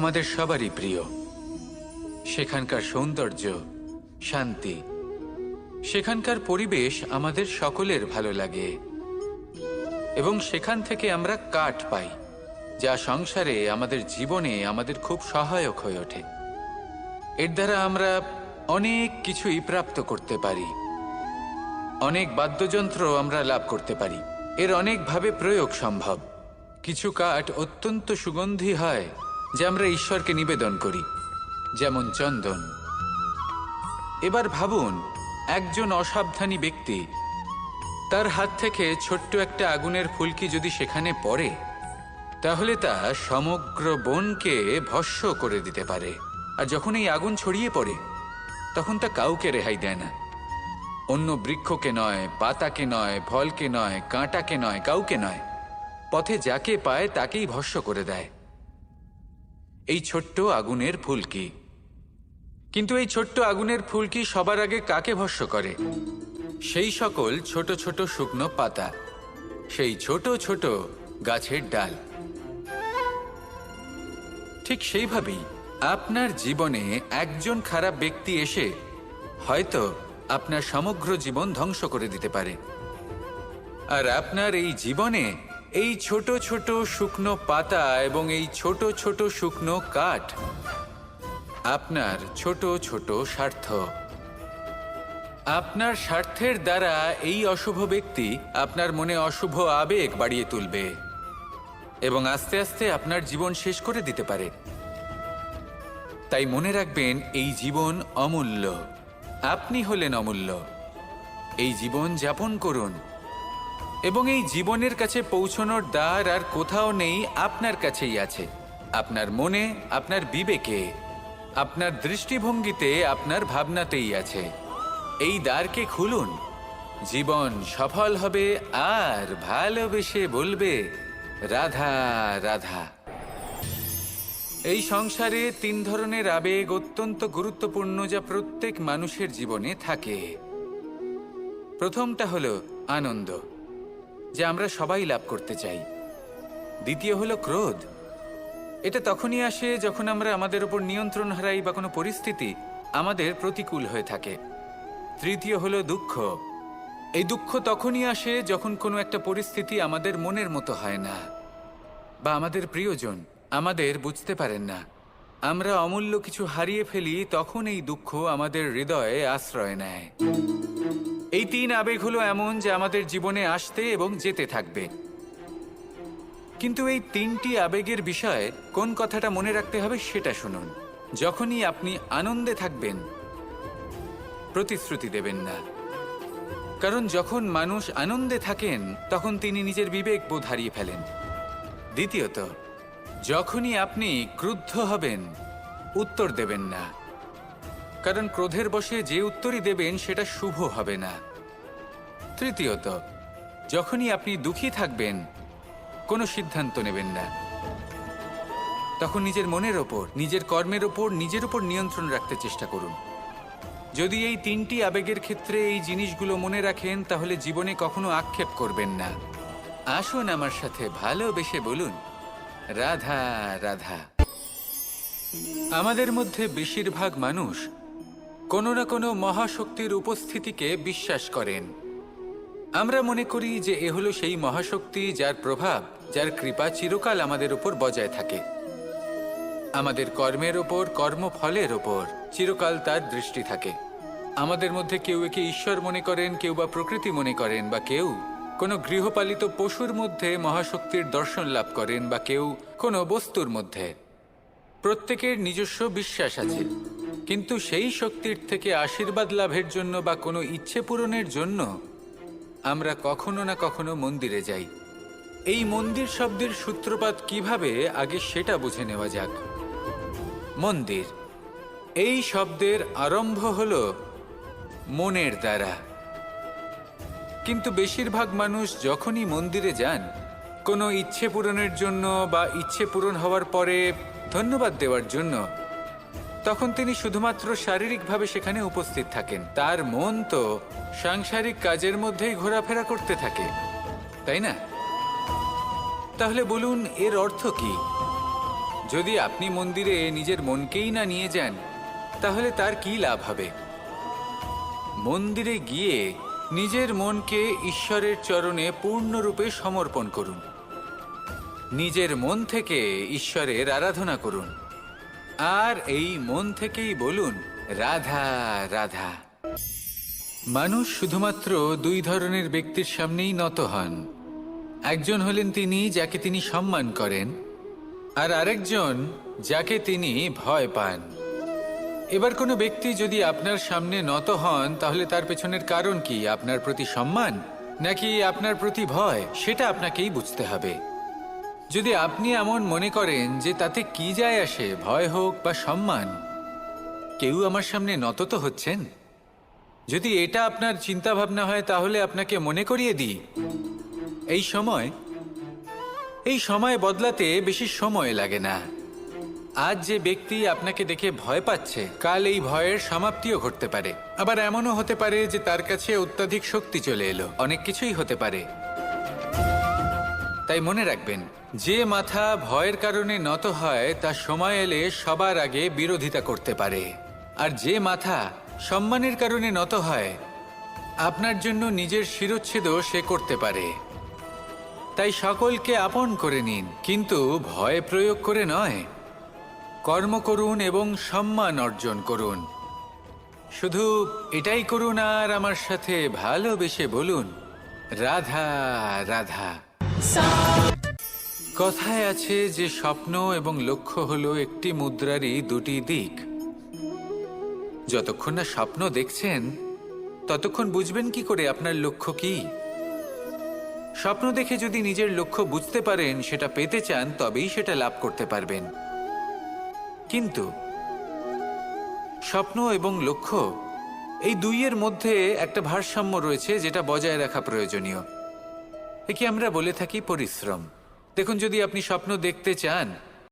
আমাদের সবারই প্রিয়। সেখানকার সৌন্দর্য, শান্তি, সেখানকার পরিবেশ আমাদের সকলের ভালো লাগে। এবং সেখান থেকে আমরা কাঠ পাই, যা সংসারে, আমাদের জীবনে, আমাদের খুব সহায়ক হয়ে ওঠে। এর দ্বারা আমরা অনেক কিছুই প্রাপ্ত করতে পারি। অনেক বাদ্যযন্ত্র আমরা লাভ করতে পারি। এর অনেকভাবে প্রয়োগ সম্ভব। কিছু কাঠ অত্যন্ত সুগন্ধি হয়। যা আমরা ঈশ্বরকে নিবেদন করি, যেমন চন্দন। এবার ভাবুন, একজন অসাবধানী ব্যক্তি, তার হাত থেকে ছোট্ট একটা আগুনের ফুলকি যদি সেখানে পড়ে, তাহলে তা সমগ্র বনকে ভস্য করে দিতে পারে। আর যখন এই আগুন ছড়িয়ে পড়ে, তখন তা কাউকে রেহাই দেয় না। অন্য বৃক্ষকে নয়, পাতাকে নয়, ফলকে নয়, কাঁটাকে নয়, কাউকে নয়, পথে যাকে পায় তাকেই ভস্য করে দেয়। এই ছোট্ট আগুনের ফুলকি কিন্তু এই ছোট্ট আগুনের ফুলকি সবার আগে কাকে ভস্য করে? সেই সকল ছোট ছোট শুকনো পাতা, সেই ছোট ছোট গাছের ডাল। ঠিক সেইভাবেই আপনার জীবনে একজন খারাপ ব্যক্তি এসে হয়তো আপনার সমগ্র জীবন ধ্বংস করে দিতে পারে। আর আপনার এই জীবনে এই ছোট ছোট শুকনো পাতা এবং এই ছোট ছোট শুকনো কাঠ আপনার ছোট ছোট স্বার্থ। আপনার স্বার্থের দ্বারা এই অশুভ ব্যক্তি আপনার মনে অশুভ আবেগ বাড়িয়ে তুলবে এবং আস্তে আস্তে আপনার জীবন শেষ করে দিতে পারে। তাই মনে রাখবেন, এই জীবন অমূল্য। আপনি হলেন অমূল্য। এই জীবন যাপন করুন। এবং এই জীবনের কাছে পৌঁছনোর দ্বার আর কোথাও নেই আপনার কাছেই আছে। আপনার মনে, আপনার বিবেকে, আপনার দৃষ্টিভঙ্গিতে, আপনার ভাবনাতেই আছে। এই দ্বারকে খুলুন। জীবন সফল হবে আর ভালোবেসে বলবে, রাধা রাধা। এই সংসারে তিন ধরনের আবেগ অত্যন্ত গুরুত্বপূর্ণ যা প্রত্যেক মানুষের জীবনে থাকে। প্রথমটা হলো আনন্দ। যা আমরা সবাই লাভ করতে চাই। দ্বিতীয় হলো ক্রোধ। এটা তখনই আসে যখন আমরা আমাদের উপর নিয়ন্ত্রণ হারাই বা কোনো পরিস্থিতি আমাদের প্রতিকূল হয়ে থাকে। তৃতীয় হলো দুঃখ। এই দুঃখ তখনই আসে যখন কোনো একটা পরিস্থিতি আমাদের মনের মতো হয় না বা আমাদের প্রিয়জন আমাদের বুঝতে পারেন না। আমরা অমূল্য কিছু হারিয়ে ফেলি তখন এই দুঃখ আমাদের হৃদয়ে আশ্রয় নেয়। তিন আবেগ হলো এমন যে আমাদের জীবনে আসতে এবং যেতে থাকবে। কিন্তু এই তিনটি আবেগের বিষয়ে কোন কথাটা মনে রাখতে হবে সেটা শুনুন। যখনই আপনি আনন্দে থাকবেন, প্রতিশ্রুতি দেবেন না। কারণ যখন মানুষ আনন্দে থাকেন, তখন তিনি নিজের বিবেক বোধ হারিয়ে ফেলেন। দ্বিতীয়ত, যখনই আপনি ক্রুদ্ধ হবেন, উত্তর দেবেন না। কারণ ক্রোধের বশে যে উত্তরই দেবেন, সেটা শুভ হবে না। তৃতীয়ত, যখনই আপনি দুঃখী থাকবেন, কোনো সিদ্ধান্ত নেবেন না। তখন নিজের মনের ওপর, নিজের কর্মের ওপর, নিজের ওপর নিয়ন্ত্রণ রাখতে চেষ্টা করুন। যদি এই তিনটি আবেগের ক্ষেত্রে এই জিনিসগুলো মনে রাখেন, তাহলে জীবনে কখনো আক্ষেপ করবেন না। আসুন আমার সাথে ভালোবেসে বলুন, রাধা রাধা। আমাদের মধ্যে বেশিরভাগ মানুষ কোনো না কোনো মহাশক্তির উপস্থিতিকে বিশ্বাস করেন। আমরা মনে করি যে এ হলো সেই মহাশক্তি যার প্রভাব, যার কৃপা চিরকাল আমাদের উপর বজায় থাকে। আমাদের কর্মের ওপর কর্মফলের ওপর চিরকাল তার দৃষ্টি থাকে। আমাদের মধ্যে কেউ একে ঈশ্বর মনে করেন, কেউ বা প্রকৃতি মনে করেন, বা কেউ কোনো গৃহপালিত পশুর মধ্যে মহাশক্তির দর্শন লাভ করেন, বা কেউ কোনো বস্তুর মধ্যে। প্রত্যেকের নিজস্ব বিশ্বাস আছে। কিন্তু সেই শক্তির থেকে আশীর্বাদ লাভের জন্য বা কোনো ইচ্ছে পূরণের জন্য আমরা কখনো না কখনো মন্দিরে যাই। এই মন্দির শব্দের সূত্রপাত কীভাবে, আগে সেটা বুঝে নেওয়া যাক। মন্দির। এই শব্দের আরম্ভ হল মনের দ্বারা। কিন্তু বেশিরভাগ মানুষ যখনই মন্দিরে যান, কোনো ইচ্ছে পূরণের জন্য বা ইচ্ছে পূরণ হওয়ার পরে ধন্যবাদ দেওয়ার জন্য তখন তিনি শুধুমাত্র শারীরিকভাবে সেখানে উপস্থিত থাকেন। তার মন তো সাংসারিক কাজের মধ্যেই ঘোরাফেরা করতে থাকে, তাই না? তাহলে বলুন, এর অর্থ কি? যদি আপনি মন্দিরে নিজের মনকেই না নিয়ে যান, তাহলে তার কি লাভ হবে? মন্দিরে গিয়ে নিজের মনকে ঈশ্বরের চরণে পূর্ণরূপে সমর্পণ করুন। নিজের মন থেকে ঈশ্বরের আরাধনা করুন। আর এই মন থেকেই বলুন, রাধা রাধা। মানুষ শুধুমাত্র দুই ধরনের ব্যক্তির সামনেই নত হন। একজন হলেন তিনি যাকে তিনি সম্মান করেন, আর আরেকজন যাকে তিনি ভয় পান। এবার কোনো ব্যক্তি যদি আপনার সামনে নত হন, তাহলে তার পেছনের কারণ কি? আপনার প্রতি সম্মান নাকি আপনার প্রতি ভয়? সেটা আপনাকেই বুঝতে হবে। যদি আপনি এমন মনে করেন যে তাতে কি যায় আসে, ভয় হোক বা সম্মান, কেউ আমার সামনে নত তো হচ্ছেন? যদি এটা আপনার চিন্তা ভাবনা হয়, তাহলে আপনাকে মনে করিয়ে দিই। এই সময় এই সময় বদলাতে বেশি সময় লাগে না। আজ যে ব্যক্তি আপনাকে দেখে ভয় পাচ্ছে, কাল এই ভয়ের সমাপ্তিও ঘটতে পারে। আবার এমনও হতে পারে যে তার কাছে অত্যাধিক শক্তি চলে এলো। অনেক কিছুই হতে পারে। তাই মনে রাখবেন, যে মাথা ভয়ের কারণে নত হয়, তা সময় এলে সবার আগে বিরোধিতা করতে পারে। আর যে মাথা সম্মানের কারণে নত হয়, আপনার জন্য নিজের শিরচ্ছেদও সে করতে পারে। তাই সকলকে আপন করে নিন, কিন্তু ভয় প্রয়োগ করে নয়। কর্ম করুন এবং সম্মান অর্জন করুন। শুধু এটাই করুন আর আমার সাথে ভালোবেসে বলুন, রাধা রাধা। কথায় আছে যে স্বপ্ন এবং লক্ষ্য হলো একটি মুদ্রারই দুটি দিক। যতক্ষণ না স্বপ্ন দেখছেন, ততক্ষণ বুঝবেন কি করে আপনার লক্ষ্য কি। স্বপ্ন দেখে যদি নিজের লক্ষ্য বুঝতে পারেন, সেটা পেতে চান, তবেই সেটা লাভ করতে পারবেন। কিন্তু স্বপ্ন এবং লক্ষ্য, এই দুইয়ের মধ্যে একটা ভারসাম্য রয়েছে যেটা বজায় রাখা প্রয়োজনীয়। একে আমরা বলে থাকি পরিশ্রম। দেখুন যদি আপনি স্বপ্ন দেখতে চান